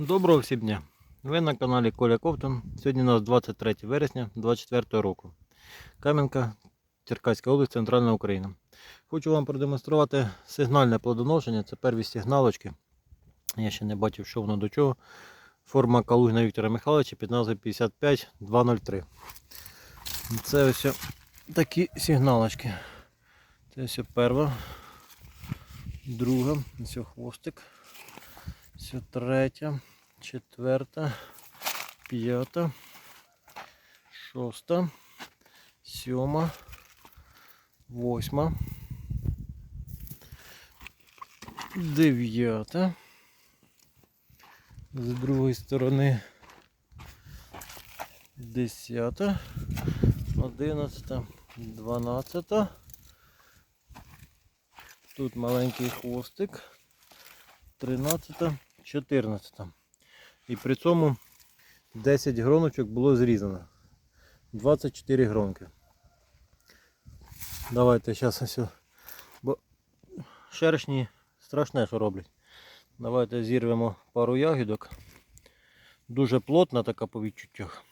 Доброго всім дня! Ви на каналі Коля Ковтун. Сьогодні у нас 23 вересня 2024 року. Кам'янка, Черкаська область, Центральна Україна. Хочу вам продемонструвати сигнальне плодоношення. Це перві сигналочки. Я ще не бачив, що воно до чого. Форма Калугіна Віктора Михайловича під назвою 55203. Це ось такі сигналочки. Це ось перша, друга, ось хвостик. Все третя, четверта, п'ята, шоста, сьома, восьма, дев'ята. З другої сторони десята, одинадцята, дванадцята. Тут маленький хвостик. 13, 14. І при цьому 10 гроночок було зрізано. 24 гронки. Давайте зараз ось. Бо шершні страшне, що роблять. Давайте зірвемо пару ягідок. Дуже плотна така по відчуттях.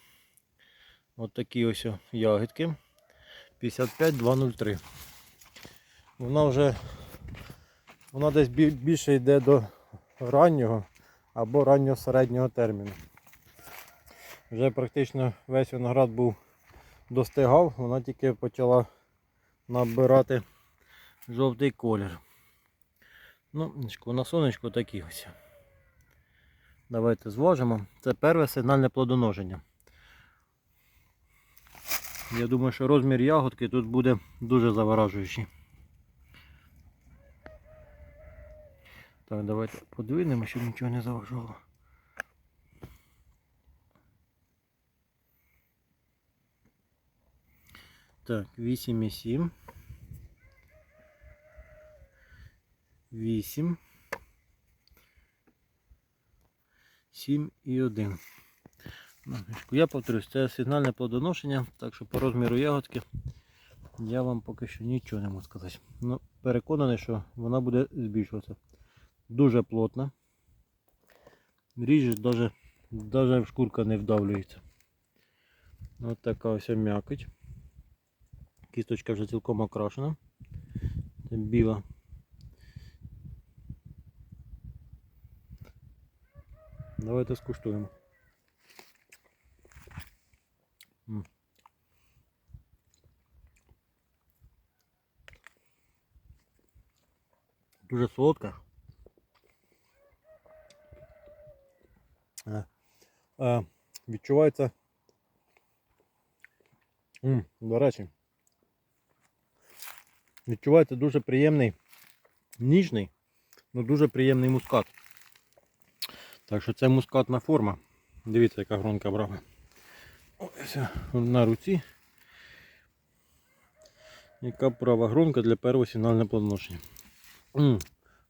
От такі ось ягідки. 55203. Вона вже вона десь більше йде до раннього або раннього середнього терміну. Вже практично весь виноград був достигав, вона тільки почала набирати жовтий колір. Ну, на сонечку такі ось. Давайте зважимо. Це перше сигнальне плодоношення. Я думаю, що розмір ягодки тут буде дуже заворажуючий. Так, давайте подвинемо, щоб нічого не заважало. Так, 8,7. 8. 7 і 1. Я повторюсь, це сигнальне плодоношення, так що по розміру ягодки я вам поки що нічого не можу сказати. Ну, переконаний, що вона буде збільшуватися. Дуже плотна. Ріжеш, даже, даже шкурка не вдавлюється. Ось така ось м'якоть. Кісточка вже цілком окрашена. Це біла. Давайте скуштуємо. М. Дуже солодка. Відчувається. До речі. Відчувається дуже приємний, ніжний, але дуже приємний мускат. Так що це мускатна форма. Дивіться, яка гронка брава. Ось на руці. Яка права гронка для першого сигнального плодоношення.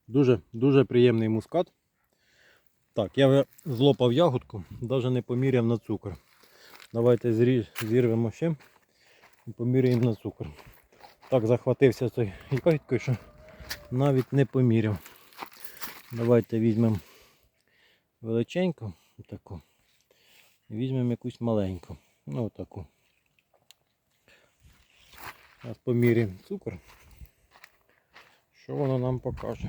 Дуже дуже приємний мускат. Так, я вже злопав ягодку, навіть не поміряв на цукор. Давайте зірвемо ще і поміряємо на цукор. Так захватився цією ягодкою, що навіть не поміряв. Давайте візьмемо величеньку, таку, і візьмемо якусь маленьку. Ну отаку. Зараз поміряємо цукор. Що воно нам покаже?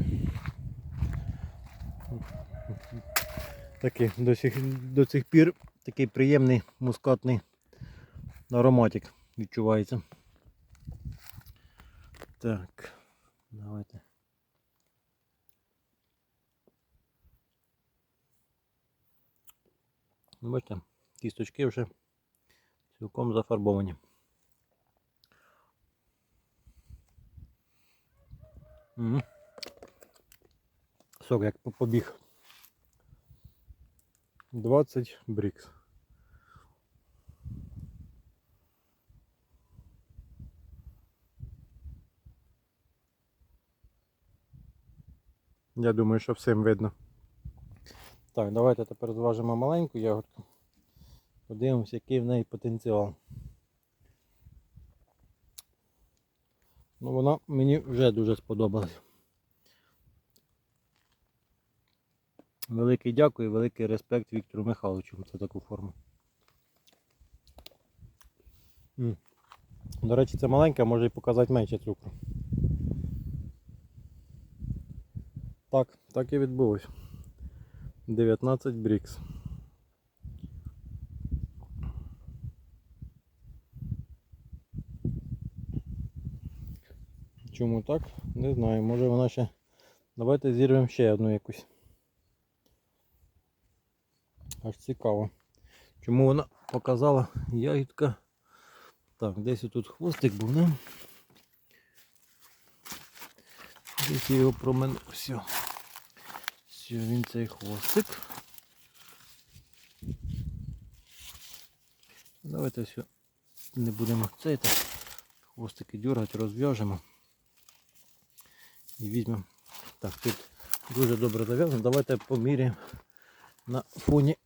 Такий до сих, до цих пір такий приємний мускатний ароматик відчувається. Так, давайте. Ну, Бачите, кісточки вже цілком зафарбовані. Мгм. Сок як по- побіг. 20 брікс. Я думаю, що всім видно. Так, давайте тепер зважимо маленьку ягодку. Подивимося, який в неї потенціал. Ну, вона мені вже дуже сподобалась. Великий дякую і великий респект Віктору Михайловичу за таку форму. До речі, це маленька, може і показати менше цукру. Так, так і відбулось. 19 брікс. Чому так? Не знаю. Може вона ще. Давайте зірвемо ще одну якусь. Аж цікаво. Чому вона показала ягідка. Так, десь тут хвостик був, не? Десь його променув. Все. Все, він цей хвостик. Давайте все. Не будемо цей так. Хвостики дергати, розв'яжемо. І візьмемо. Так, тут дуже добре зав'язано. Давайте поміряємо на фоні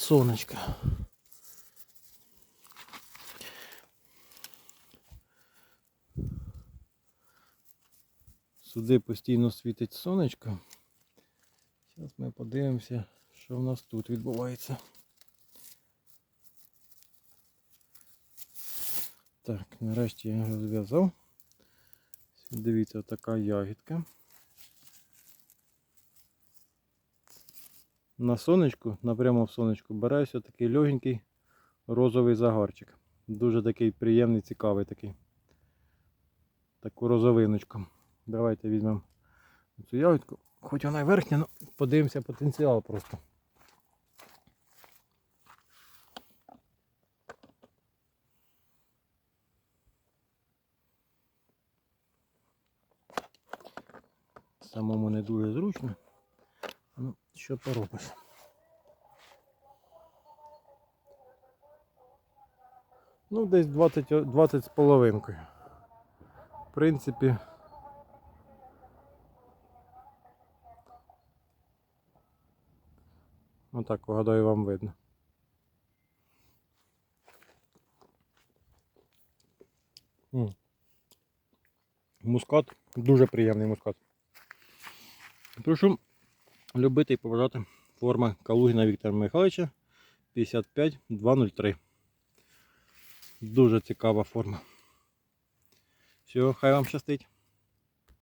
сонечка. Сюди постійно світить сонечко. Зараз ми подивимося, що в нас тут відбувається. Так, нарешті я розв'язав. Дивіться, така ягідка. На сонечку, напрямо в сонечку, бере ось такий легенький розовий загарчик. Дуже такий приємний, цікавий такий. Таку розовиночку. Давайте візьмемо цю ягодку. Хоч вона й верхня, але подивимося потенціал просто. Самому не дуже зручно. Ну, що поробиш? Ну, десь 20, о- 20 з половинкою. В принципі. Отак, гадаю, вам видно. М. Мускат, дуже приємний мускат. Прошу любити і поважати форма Калугіна Віктора Михайловича 55203. Дуже цікава форма. Все, хай вам щастить.